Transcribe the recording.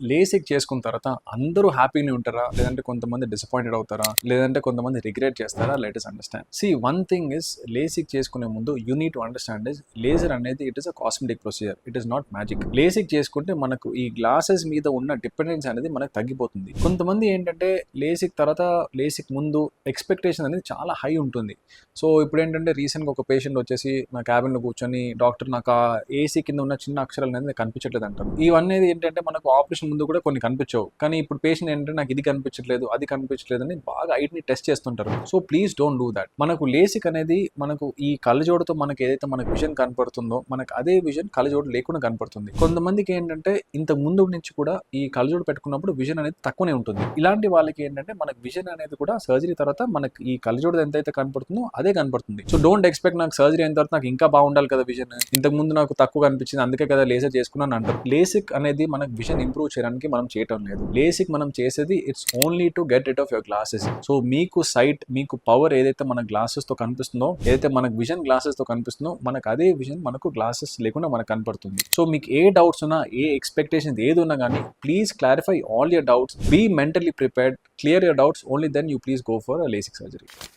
LASIK చేసుకున్న తర్వాత అందరూ హ్యాపీగా ఉంటారా? లేదంటే కొంతమంది డిసప్పాయింటెడ్ అవుతారా? లేదంటే కొంతమంది రిగ్రెట్ చేస్తారా? Let's understand see one thing is LASIK చేసుకునే ముందు you need to understand is laser అనేది it is a cosmetic procedure it is not magic LASIK చేసుకుంటే మనకు ఈ గ్లాసెస్ మీద ఉన్న డిపెండెన్స్ అనేది మనకు తగ్గిపోతుంది. కొంతమంది ఏంటంటే లేసిక్ తర్వాత లేసిక్ ముందు ఎక్స్పెక్టేషన్ అనేది చాలా హై ఉంటుంది. సో ఇప్పుడు ఏంటంటే రీసెంట్గా ఒక పేషెంట్ వచ్చేసి నా క్యాబిన్లో కూర్చొని డాక్టర్ నాకు ఆ ఏసీ కింద ఉన్న చిన్న అక్షరాలు అనేది కనిపించట్లేదు అంటారు ఇవన్నీ ఏంటంటే మనకు ఆపరేషన్ ముందు కూడా కొన్ని కనిపించవు. కానీ ఇప్పుడు పేషెంట్ ఏంటంటే నాకు ఇది కనిపించట్లేదు అది కనిపించట్లేదు అని బాగా ఐటిని టెస్ట్ చేస్తుంటారు. So please don't do that మనకు లేసిక్ అనేది మనకు ఈ కళ్ళజోడుతో మనకి ఏదైతే మనకు విజన్ కనపడుతుందో మనకు అదే విజన్ కళ్ళజోడు లేకుండా కనపడుతుంది. కొంతమందికి ఏంటంటే ఇంత ముందు నుంచి కూడా ఈ కళ్ళజోడు పెట్టుకున్నప్పుడు విజన్ అనేది తక్కువనే ఉంటుంది. ఇలాంటి వాళ్ళకి ఏంటంటే మనకు విజన్ అనేది కూడా సర్జరీ తర్వాత మనకి ఈ కళ్ళజోడు ఎంతైతే కనపడుతుందో అదే కనపడుతుంది. సో డోంట్ ఎక్స్పెక్ట్ నాకు సర్జరీ అయిన తర్వాత నాకు ఇంకా బాగుండాలి కదా విజన్ ఇంతకు ముందు నాకు తక్కువ కనిపించింది అందుకే కదా లేజర్ చేసుకున్నాను అంటారు. లేసిక్ అనేది మనకు విజన్ ఇంప్రూవ్ చేయడానికి మనం చేయటం లేదు. లేసిక్ మనం చేసేది it's only to get it off your glasses so మీకు సైట్ మీకు పవర్ ఏదైతే మన గ్లాసెస్తో కనిపిస్తుందో ఏదైతే మనకు విజన్ గ్లాసెస్తో కనిపిస్తుందో మనకు అదే విజన్ మనకు గ్లాసెస్ లేకుండా మనకు కనపడుతుంది. సో మీకు ఏ డౌట్స్ ఉన్నా ఏ ఎక్స్పెక్టేషన్స్ ఏది ఉన్నా కానీ please clarify all your doubts be mentally prepared clear your doubts only then you please go for LASIK surgery